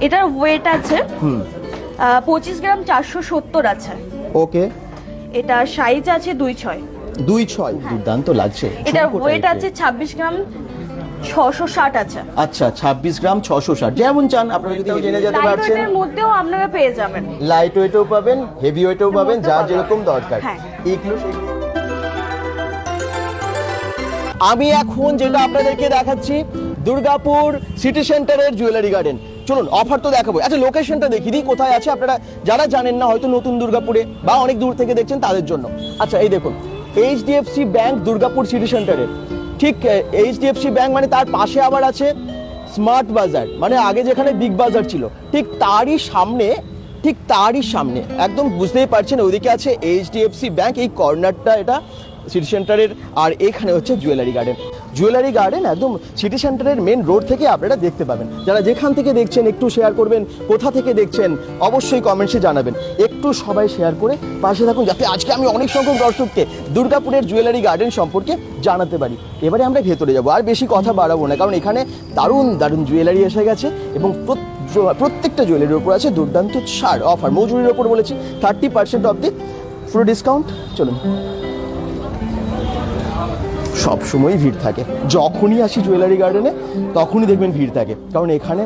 এটার ওয়েট আছে হুম। পঁচিশ গ্রাম চারশো সত্তর আছে। ওকে। এটা সাইজ আছে দুই ছয়। দুই ছয়? দুর্দান্ত লাগছে। এটার ওয়েট আছে ছাব্বিশ গ্রাম ছশো ষাট আছে। আচ্ছা ছাব্বিশ গ্রাম ছশো ষাট। যেমন চান আপনারা যদি জেনে যেতে পারছেন। মধ্যেও আপনারা পেয়ে যাবেন। লাইট ওয়েটও পাবেন হেভি ওয়েটও পাবেন যার যেরকম দরকার। হ্যাঁ। সেগুলো- আমি এখন যেটা আপনাদেরকে দেখাচ্ছি দুর্গাপুর সিটি সেন্টারের জুয়েলারি গার্ডেন। চলুন অফার তো দেখাবো। আচ্ছা লোকেশনটা দেখিয়ে দিই কোথায় আছে? আপনারা যারা জানেন না, হয়তো নতুন দুর্গাপুরে বা অনেক দূর থেকে দেখছেন তাদের জন্য। আচ্ছা এই দেখুন এইচডিএফসি ব্যাংক দুর্গাপুর সিটি সেন্টারে ঠিক এইচডিএফসি ব্যাংক মানে তার পাশে আবার আছে স্মার্ট বাজার মানে আগে যেখানে বিগ বাজার ছিল। ঠিক তারই সামনে, ঠিক তারই সামনে, একদম বুঝতেই পারছেন, ওইদিকে আছে এইচডিএফসি ব্যাংক এই কর্নারটা এটা সিটি সেন্টারের আর এখানে হচ্ছে জুয়েলারি গার্ডেন জুয়েলারি গার্ডেন একদম সিটি সেন্টারের মেন রোড থেকে আপনারা দেখতে পাবেন। যারা যেখান থেকে দেখছেন, একটু শেয়ার করবেন, কোথা থেকে দেখছেন, অবশ্যই কমেন্টসে জানাবেন। একটু সবাই শেয়ার করে পাশে থাকুন, যাতে আজকে আমি অনেক সংখ্যক দর্শককে দুর্গাপুরের জুয়েলারি গার্ডেন সম্পর্কে জানাতে পারি। এবারে আমরা ভেতরে যাব। আর বেশি কথা বাড়াবো না, কারণ এখানে দারুণ দারুণ জুয়েলারি এসে গেছে এবং প্রত্যেকটা জুয়েলারির উপর আছে দুর্দান্ত ছাড় অফার মজুরির ওপর বলেছি thirty percent off the full discount চলুন। সব সময় ভিড় থাকে। যখনই আসি জুয়েলারি গার্ডেনে তখনই দেখবেন ভিড় থাকে। কারণ এখানে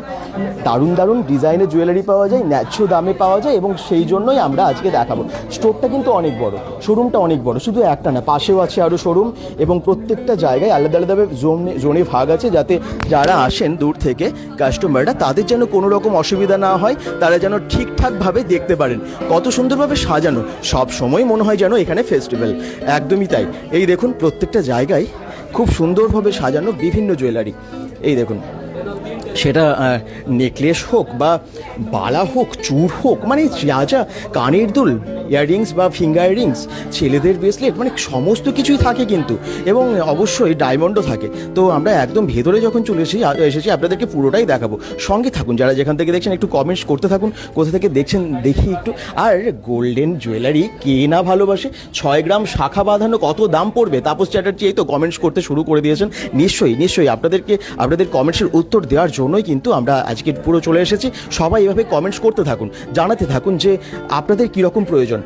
দারুণ দারুণ ডিজাইনের জুয়েলারি পাওয়া যায়, ন্যায্য দামে পাওয়া যায় এবং সেই জন্যই আমরা আজকে দেখাবো। স্টোরটা কিন্তু অনেক বড় শোরুমটা অনেক বড়, শুধু একটা না, পাশেও আছে আরও শোরুম এবং প্রত্যেকটা জায়গায় আলাদা আলাদাভাবে জোনে জোনে ভাগ আছে যাতে যারা আসেন দূর থেকে কাস্টমাররা তাদের যেন কোনো রকম অসুবিধা না হয়, তারা যেন ঠিকঠাকভাবে দেখতে পারেন। কত সুন্দরভাবে সাজানো সব সময় মনে হয় যেন এখানে ফেস্টিভ্যাল একদমই তাই। এই দেখুন, প্রত্যেকটা জায়গায় খুব সুন্দরভাবে সাজানো বিভিন্ন জুয়েলারি। এই দেখুন সেটা নেকলেস হোক বা বালা হোক চূড় হোক মানে যা যা কানের দুল, ইয়াররিংস বা ফিঙ্গার রিংস, ছেলেদের ব্রেসলেট মানে সমস্ত কিছুই থাকে কিন্তু। এবং অবশ্যই ডায়মন্ডও থাকে। তো আমরা একদম ভেতরে যখন চলে এসেছি এসেছি, আপনাদেরকে পুরোটাই দেখাবো। সঙ্গে থাকুন, যারা যেখান থেকে দেখছেন, একটু কমেন্টস করতে থাকুন, কোথা থেকে দেখছেন, দেখি একটু। আর গোল্ডেন জুয়েলারি কে না ভালোবাসে? ছয় গ্রাম শাখা বাঁধানো কত দাম পড়বে? তাপস চ্যাটার্জি এই তো কমেন্টস করতে শুরু করে দিয়েছেন। নিশ্চয়ই নিশ্চয়ই আপনাদেরকে, আপনাদের কমেন্টসের উত্তর দেওয়ার জন্যই কিন্তু আমরা আজকে পুরো চলে এসেছি। সবাই এভাবে কমেন্টস করতে থাকুন, জানাতে থাকুন যে আপনাদের কীরকম প্রয়োজন।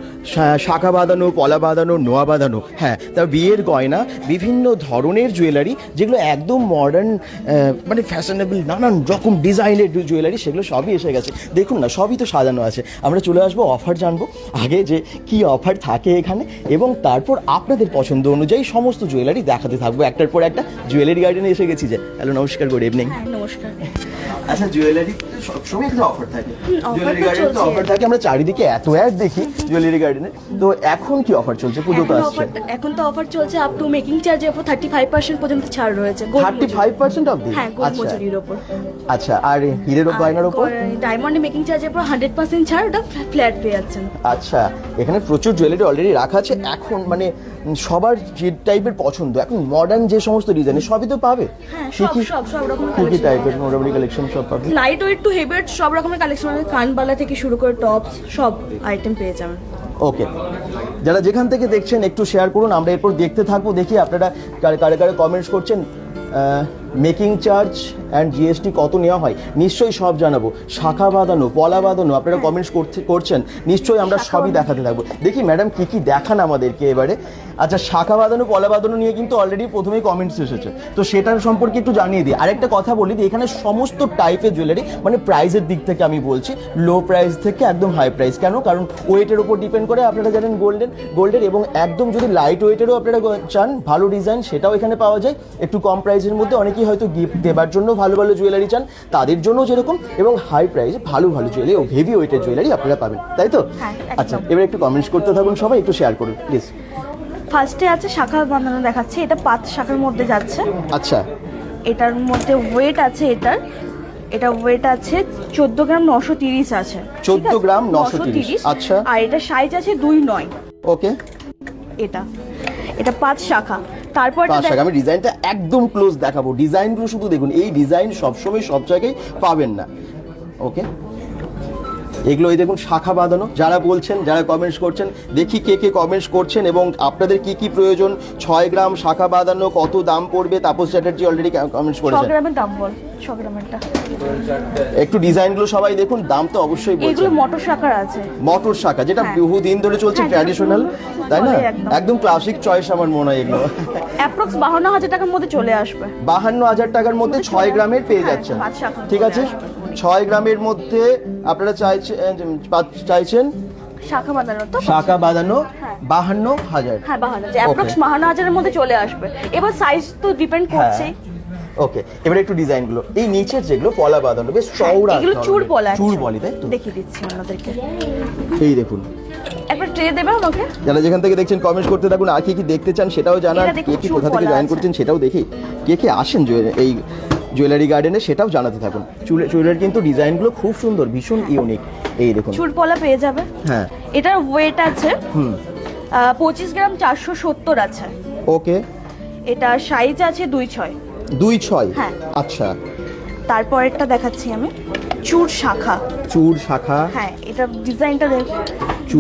শাখা বাঁধানো, পলা বাঁধানো, নোয়া বাঁধানো হ্যাঁ তার বিয়ের গয়না, বিভিন্ন ধরনের জুয়েলারি যেগুলো একদম মডার্ন মানে ফ্যাশনেবল নানান রকম ডিজাইনের জুয়েলারি সেগুলো সবই এসে গেছে। দেখুন না, সবই তো সাজানো আছে। আমরা চলে আসব অফার জানব, আগে যে কি অফার থাকে এখানে, এবং তারপর আপনাদের পছন্দ অনুযায়ী সমস্ত জুয়েলারি দেখাতে থাকব। একটার পর একটা জুয়েলারি গার্ডেনে এসে গেছি যে। হ্যালো, নমস্কার গুড ইভিনিং হ্যাঁ নমস্কার। আচ্ছা জুয়েলারি সবসময় একটা অফার থাকে। জুয়েলারি গার্ডেনে তো অফার থাকে। আমরা চারিদিকে এত অ্যাড দেখি জুয়েলারি গার্ডেনে তো এখন কি অফার চলছে? পুজো তো এখন আসছে। এখন তো অফার চলছে আপ টু মেকিং চার্জের উপর থার্টি ফাইভ পার্সেন্ট পর্যন্ত ছাড় রয়েছে। Gold থার্টি মজুরি। ফাইভ পার্সেন্ট অফ হ্যাঁ গোল্ড মজুরির ওপর আচ্ছা আর হিরের গয়নার ওপর ডায়মন্ড মেকিং চার্জের উপর হান্ড্রেড পার্সেন্ট ছাড় ওটা ফ্ল্যাট পেয়ে যাচ্ছেন আচ্ছা এখানে প্রচুর জুয়েলারি অলরেডি রাখা আছে। এখন মানে সবার যে টাইপের পছন্দ এখন মডার্ন যে সমস্ত ডিজাইন সবই তো পাবে। হ্যাঁ সব সব সব রকমের কি কি টাইপের মোটামুটি কালেকশন সব পাবে? লাইট ওয়েট টু হেভি সব রকমের কালেকশন আছে কানবালা থেকে শুরু করে টপস সব আইটেম পেয়ে যাবেন। ওকে যারা যেখান থেকে দেখছেন একটু শেয়ার করুন আমরা এরপর দেখতে থাকব দেখি আপনারা কারে কারে কারে কমেন্টস করছেন। মেকিং চার্জ অ্যান্ড জিএসটি কত নেওয়া হয়? নিশ্চয়ই সব জানাব। শাখা বাঁধানো পলা বাঁধানো আপনারা কমেন্টস করতে করছেন নিশ্চয়ই আমরা সবই দেখাতে থাকব। দেখি ম্যাডাম কি কি দেখান আমাদেরকে এবারে। আচ্ছা শাখা বাঁধানো পলা বাঁধানো নিয়ে কিন্তু অলরেডি প্রথমেই কমেন্টস এসেছে। তো সেটার সম্পর্কে একটু জানিয়ে দিই। আরেকটা কথা বলি যে এখানে সমস্ত টাইপের জুয়েলারি মানে প্রাইসের দিক থেকে আমি বলছি লো প্রাইস থেকে একদম হাই প্রাইস কেন? কারণ ওয়েটের উপর ডিপেন্ড করে আপনারা জানেন গোল্ডেন গোল্ডের এবং একদম যদি লাইট ওয়েটেরও আপনারা চান ভালো ডিজাইন সেটাও এখানে পাওয়া যায়। একটু কম প্রাইসের মধ্যে অনেকেই হয়তো গিফট দেবার জন্য ভালো ভালো জুয়েলারি চান তাদের জন্য যেরকম এবং হাই প্রাইসে ভালো ভালো জুয়েলারি ও হেভি ওয়েটের জুয়েলারি আপনারা পাবেন তাই তো? হ্যাঁ, আচ্ছা এবার একটু কমেন্টস করতে থাকুন সবাই একটু শেয়ার করুন প্লিজ ফার্স্টে আছে শাখা বাঁধানো দেখাচ্ছে এটা পাঁচ শাখার মধ্যে যাচ্ছে। আচ্ছা। এটার মধ্যে ওয়েট আছে এটার এটা ওয়েট আছে চোদ্দ গ্রাম নশো তিরিশ আছে 14 গ্রাম 930 আচ্ছা। আর এটা সাইজ আছে দুই নয়। ওকে এটা এটা পাঁচ শাখা। তারপর আমি ডিজাইনটা একদম ক্লোজ দেখাবো। ডিজাইনগুলো শুধু দেখুন এই ডিজাইন সবসময় সব জায়গায় পাবেন না। ওকে এগুলো এই দেখুন শাখা বাঁধানো। যারা বলছেন যারা কমেন্টস করছেন দেখি কে কে কমেন্টস করছেন এবং আপনাদের কি কি প্রয়োজন? ছয় গ্রাম শাখা বাঁধানো কত দাম পড়বে? তাপস চ্যাটার্জি অলরেডি কমেন্টস করেছেন। গ্রামের দাম বল। গ্রামেরটা একটু ডিজাইনগুলো সবাই দেখুন দাম তো অবশ্যই এগুলো মটর শাখার আছে। মটর শাখা যেটা হ্যাঁ। বহুদিন ধরে চলছে ট্র্যাডিশনাল তাই না? একদম। ক্লাসিক চয়েস আমার মনে হয় এগুলো। অ্যাপ্রক্স বাহান্ন হাজার টাকার মধ্যে চলে আসবে। বাহান্ন হাজার টাকার মধ্যে ছয় গ্রামের পেয়ে হ্যাঁ, যাচ্ছেন। ঠিক আছে? ছয় গ্রামের মধ্যে আপনারা চাইছেন চাইছেন? শাখা বাঁধানো তো? শাখা বাঁধানো হ্যাঁ। বাহান্ন হাজার। হ্যাঁ বাহান্ন হাজার। অ্যাপ্রক্স বাহান্ন হাজারের মধ্যে চলে আসবে। এবার সাইজ তো ডিপেন্ড করছে ওকে এবারে একটু ডিজাইনগুলো। এই নিচের যেগুলো পলা বাঁধানো বেশ চওড়া হ্যাঁ, এগুলো ধরনের। চুর বলা চুর বলি তাই তো? দেখিয়ে দিচ্ছি আপনাদেরকে। এই দেখুন। একবার ট্রে দেবে আমাকে? যারা যেখান থেকে দেখছেন কমেন্ট করতে থাকুন আর কি কি দেখতে চান সেটাও জানান। কে কি কোথা থেকে জয়েন করছেন সেটাও দেখি। কে কে আসেন এই জুয়েলারি গার্ডেনে সেটাও জানাতে থাকুন। চুলে চুলের কিন্তু ডিজাইনগুলো খুব সুন্দর ভীষণ ইউনিক এই দেখুন। চুর পলা পেয়ে যাবে। হ্যাঁ। এটার ওয়েট আছে হুম। পঁচিশ গ্রাম চারশো সত্তর আছে। ওকে এটা সাইজ আছে দুই ছয়। দুই ছয়? হ্যাঁ। আচ্ছা। তারপরেরটা দেখাচ্ছি আমি। চুর শাখা। চুর শাখা। হ্যাঁ এটা ডিজাইনটা দেখো।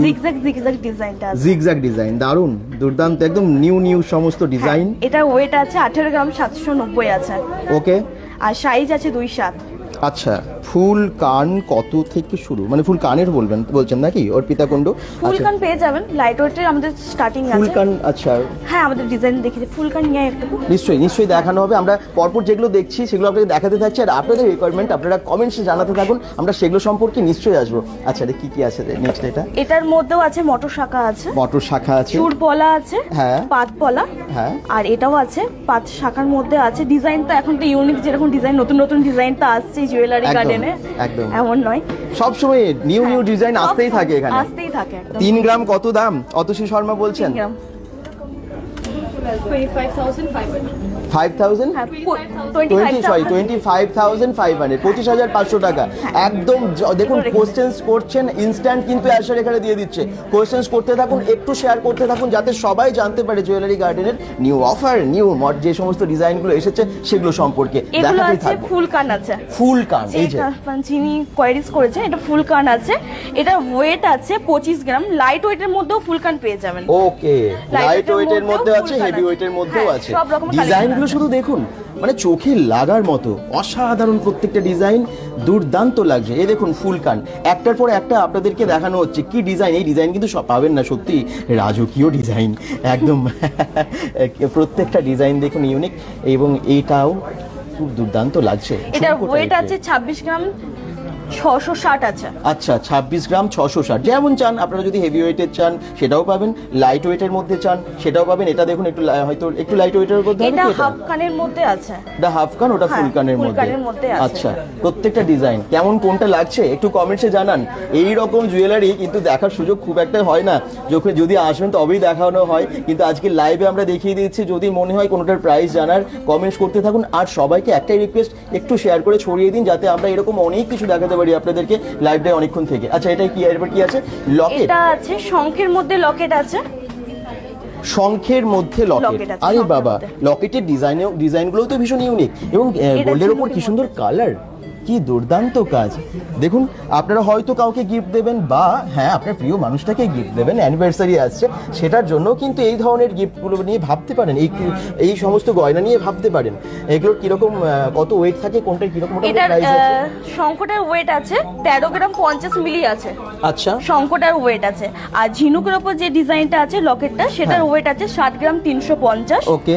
জিগজ্যাগ জিগজ্যাগ ডিজাইনটা আছে। জিগজ্যাগ ডিজাইন দারুণ দুর্দান্ত একদম নিউ নিউ সমস্ত ডিজাইন এটা এটার ওয়েট আছে আঠেরো গ্রাম সাতশো নব্বই আছে। ওকে আর সাইজ আছে দুই সাত। আচ্ছা। ফুল কান কত থেকে শুরু? মানে ফুল কানের বলবেন বলছেন নাকি? অর্পিতা কুণ্ড? ফুল আচ্ছা। কান পেয়ে যাবেন লাইট ওয়েটের আমাদের স্টার্টিং আছে। ফুল কান আচ্ছা। হ্যাঁ আমাদের ডিজাইন দেখেছি ফুল কান নিয়ে একটু নিশ্চয়ই নিশ্চয়ই দেখানো হবে। আমরা পরপর যেগুলো দেখছি সেগুলো আপনাকে দেখাতে থাকছি। আর আপনাদের রিকোয়ারমেন্ট আপনারা কমেন্টসে জানাতে থাকুন। আমরা সেগুলো সম্পর্কে নিশ্চয়ই আসব। আচ্ছা রে কি কি আছে নেক্সট এটা? এটার মধ্যেও আছে মটর শাখা আছে। মটর শাখা আছে। চুর পলা আছে। হ্যাঁ। পাত পলা। হ্যাঁ। আর এটাও আছে। পাঁচ শাখার মধ্যে আছে। ডিজাইন তো এখন তো ইউনিক যেরকম ডিজাইন নতুন নতুন ডিজাইন তো আসছে জুয়েলারি একদম, গার্ডেনে একদম। এমন নয়। সব সময় নিউ নিউ ডিজাইন আসতেই থাকে এখানে। আসতেই থাকে একদম। তিন গ্রাম কত দাম? অতসী শর্মা বলছেন। গ্রাম। Five thousand twenty twenty sorry twenty five thousand five hundred পঁচিশ হাজার পাঁচশো টাকা। একদম দেখুন কোশ্চেন্স করছেন ইনস্ট্যান্ট কিন্তু অ্যান্সার এখানে দিয়ে দিচ্ছে। কোশ্চেন্স করতে থাকুন একটু শেয়ার করতে থাকুন যাতে সবাই জানতে পারে জুয়েলারি গার্ডেনের নিউ অফার নিউ যে সমস্ত ডিজাইনগুলো এসেছে সেগুলো সম্পর্কে। এগুলো আছে ফুল কান আছে। ফুল কান এই যে। যিনি কোয়ারিজ করেছেন এটা ফুল কান আছে। এটা ওয়েট আছে পঁচিশ গ্রাম লাইট ওয়েটের মধ্যেও ফুল কান পেয়ে যাবেন। ওকে লাইট ওয়েটের এর মধ্যে মধ্যেও আছে হেভি ওয়েটের মধ্যেও হ্যাঁ, আছে। সব রকমের collection ডিজাইনগুলো শুধু দেখুন মানে চোখে লাগার মতো অসাধারণ প্রত্যেকটা ডিজাইন দুর্দান্ত লাগছে। এই দেখুন ফুল কান একটার পর একটা আপনাদেরকে দেখানো হচ্ছে কি ডিজাইন এই ডিজাইন কিন্তু সব পাবেন না সত্যি রাজকীয় ডিজাইন। একদম প্রত্যেকটা ডিজাইন দেখুন ইউনিক এবং এইটাও খুব দুর্দান্ত লাগছে। এটা ওয়েট আছে ছাব্বিশ গ্রাম। ছশো ষাট আছে। আচ্ছা ছাব্বিশ গ্রাম ছশো ষাট। যেমন চান আপনারা যদি হেভি ওয়েটের চান সেটাও পাবেন। লাইট ওয়েটের মধ্যে চান সেটাও পাবেন। এটা দেখুন একটু হয়তো একটু লাইট ওয়েটের মধ্যে এটা হাফ কানের মধ্যে আছে। এটা হাফ কান ওটা হ্যাঁ, ফুল কানের মধ্যে। কানের মধ্যে। আচ্ছা প্রত্যেকটা ডিজাইন কেমন কোনটা লাগছে একটু কমেন্টসে জানান। এই রকম জুয়েলারি কিন্তু দেখার সুযোগ খুব একটা হয় না। যখন যদি আসবেন তবেই দেখানো হয়। কিন্তু আজকে লাইভে আমরা দেখিয়ে দিচ্ছি যদি মনে হয় কোনোটার প্রাইস জানার কমেন্টস করতে থাকুন। আর সবাইকে একটাই রিকোয়েস্ট একটু শেয়ার করে ছড়িয়ে দিন যাতে আমরা এরকম অনেক কিছু দেখাতে পারি আপনাদেরকে লাইভটাই অনেকক্ষণ থেকে। আচ্ছা এটা কি এরপর কি আছে? লকেট এটা আছে শঙ্খের মধ্যে লকেট আছে। শঙ্খের মধ্যে লকেট আরে বাবা। লকেটের ডিজাইনেও ডিজাইনগুলো তো ভীষণ ইউনিক এবং গোল্ডের ওপর কি সুন্দর কালার কি দুর্দান্ত কাজ। দেখুন আপনারা হয়তো কাউকে গিফট দেবেন বা হ্যাঁ আপনার প্রিয় মানুষটাকে গিফট দেবেন অ্যানিভার্সারি আসছে সেটার জন্য কিন্তু এই ধরনের গিফটগুলো নিয়ে ভাবতে পারেন এই এই সমস্ত গয়না নিয়ে ভাবতে পারেন। এগুলোর কীরকম কত ওয়েট থাকে কোনটার কীরকম এটার শঙ্খটার ওয়েট আছে তেরো গ্রাম পঞ্চাশ মিলি আছে। আচ্ছা। শঙ্কটার ওয়েট আছে। আর ঝিনুকের ওপর যে ডিজাইনটা আছে লকেটটা সেটার হ্যাঁ। ওয়েট আছে ষাট গ্রাম তিনশো পঞ্চাশ। ওকে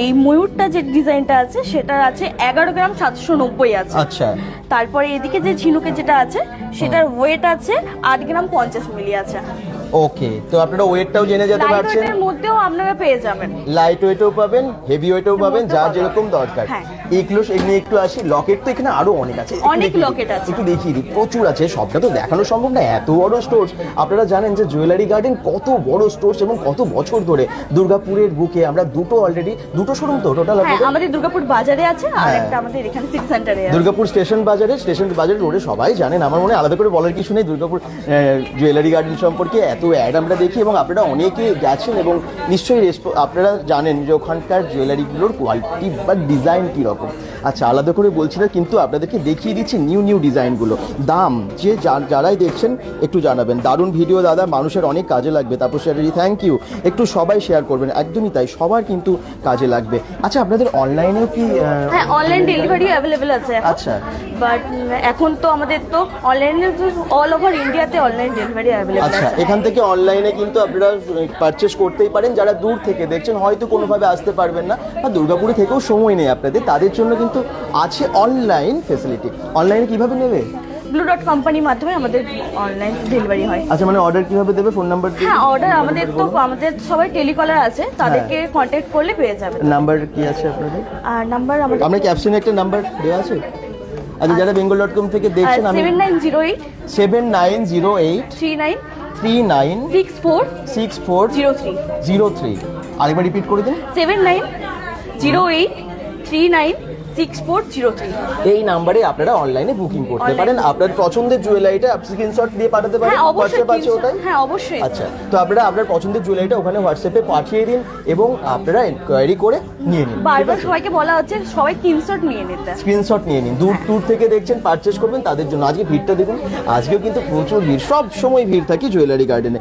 এই ময়ূরটা যে ডিজাইনটা আছে সেটার আছে এগারো গ্রাম সাতশো নব্বই আছে। আচ্ছা। তারপরে এদিকে যে ঝিনুকে যেটা আছে সেটার ওয়েট আছে আট গ্রাম পঞ্চাশ মিলি আছে। ওকে তো আপনারা ওয়েটটাও জেনে যেতে পারছেন। ওয়েটের মধ্যেও আপনারা পেয়ে যাবেন। লাইট ওয়েটও পাবেন হেভি ওয়েটও পাবেন। পাবেন। যেরকম দরকার। হ্যাঁ। এগুলো এগুলো একটু আসি। লকেট তো এখানে আরও অনেক আছে। অনেক locket আছে। একটু দেখিয়ে দিই। প্রচুর আছে সবটা তো দেখানো সম্ভব না এত বড় স্টোর আপনারা জানেন যে জুয়েলারি গার্ডেন কত বড় স্টোর এবং কত বছর ধরে দুর্গাপুরের বুকে আমরা দুটো অলরেডি দুটো শোরুম তো টোটাল হ্যাঁ আমাদের দুর্গাপুর বাজারে আছে আর হ্যাঁ। একটা আমাদের এখানে সিটি সেন্টারে আছে। দুর্গাপুর স্টেশন বাজারে স্টেশন বাজার রোডে সবাই জানেন। আমার মনে আলাদা করে বলার কিছু নেই। দুর্গাপুর জুয়েলারি গার্ডেন সম্পর্কে এত অ্যাড আমরা দেখি এবং আপনারা অনেকে গেছেন এবং নিশ্চয়ই আপনারা জানেন যে ওখানকার জুয়েলারিগুলোর কোয়ালিটি বা ডিজাইন কীরকম। আচ্ছা আলাদা করে বলছি না কিন্তু আপনাদেরকে দেখিয়ে দিচ্ছি নিউ নিউ ডিজাইনগুলো। দাম যে যারাই দেখছেন একটু জানাবেন। দারুণ ভিডিও দাদা মানুষের অনেক কাজে লাগবে। তারপর স্যারেরই থ্যাংক ইউ একটু সবাই শেয়ার করবেন একদমই তাই সবার কিন্তু কাজে লাগবে। আচ্ছা আপনাদের অনলাইনেও কি হ্যাঁ অনলাইন ডেলিভারি অ্যাভেলেবেল আছে আচ্ছা। বাট এখন তো আমাদের তো অনলাইনে অল ওভার ইন্ডিয়াতে অনলাইন ডেলিভারি অ্যাভেলেবেল আচ্ছা এখান থেকে অনলাইনে কিন্তু আপনারা পারচেস করতেই পারেন। যারা দূর থেকে দেখছেন হয়তো কোনোভাবে আসতে পারবেন না বা দুর্গাপুরে থেকেও সময় নেই আপনাদের তাদের জন্য কিন্তু আছে অনলাইন ফেসিলিটি অনলাইনে কীভাবে নেবে? ব্লু ডট কোম্পানির মাধ্যমে আমাদের অনলাইন ডেলিভারি হয়। আচ্ছা মানে অর্ডার কীভাবে দেবে? ফোন নাম্বার দিয়ে হ্যাঁ অর্ডার আমাদের তো আমাদের সবাই টেলিকলার আছে তাদেরকে কন্ট্যাক্ট করলে পেয়ে যাবে। নাম্বার কি আছে আপনাদের? আর নাম্বার আমাদের আমরা ক্যাপশনে একটা নাম্বার দেওয়া আছে? আচ্ছা যারা বেঙ্গল ডট কম থেকে দেখছেন আমি seven nine zero eight seven nine zero eight three nine three nine six four six four zero three zero three আরেকবার রিপিট করে দিন। Seven nine zero eight three nine six four zero three এই নাম্বারে আপনারা অনলাইনে booking করতে পারেন। আপনার পছন্দের জুয়েলারিটা স্ক্রিনশট দিয়ে পাঠাতে পারেন। হ্যাঁ অবশ্যই হোয়াটসঅ্যাপ আছে ওটাই? হ্যাঁ অবশ্যই। আচ্ছা তো আপনারা আপনার পছন্দের জুয়েলারিটা ওখানে হোয়াটসঅ্যাপে পাঠিয়ে দিন এবং আপনারা এনকোয়ারি করে নিয়ে নিন। বারবার সবাইকে বলা হচ্ছে সবাই স্ক্রিনশট নিয়ে নিতে স্ক্রিনশট নিয়ে নিন। দূর দূর থেকে দেখছেন পারচেস করবেন তাদের জন্য আজকে ভিড়টা দেখুন। আজকেও কিন্তু প্রচুর ভিড় সব সময় ভিড় থাকে জুয়েলারি গার্ডেনে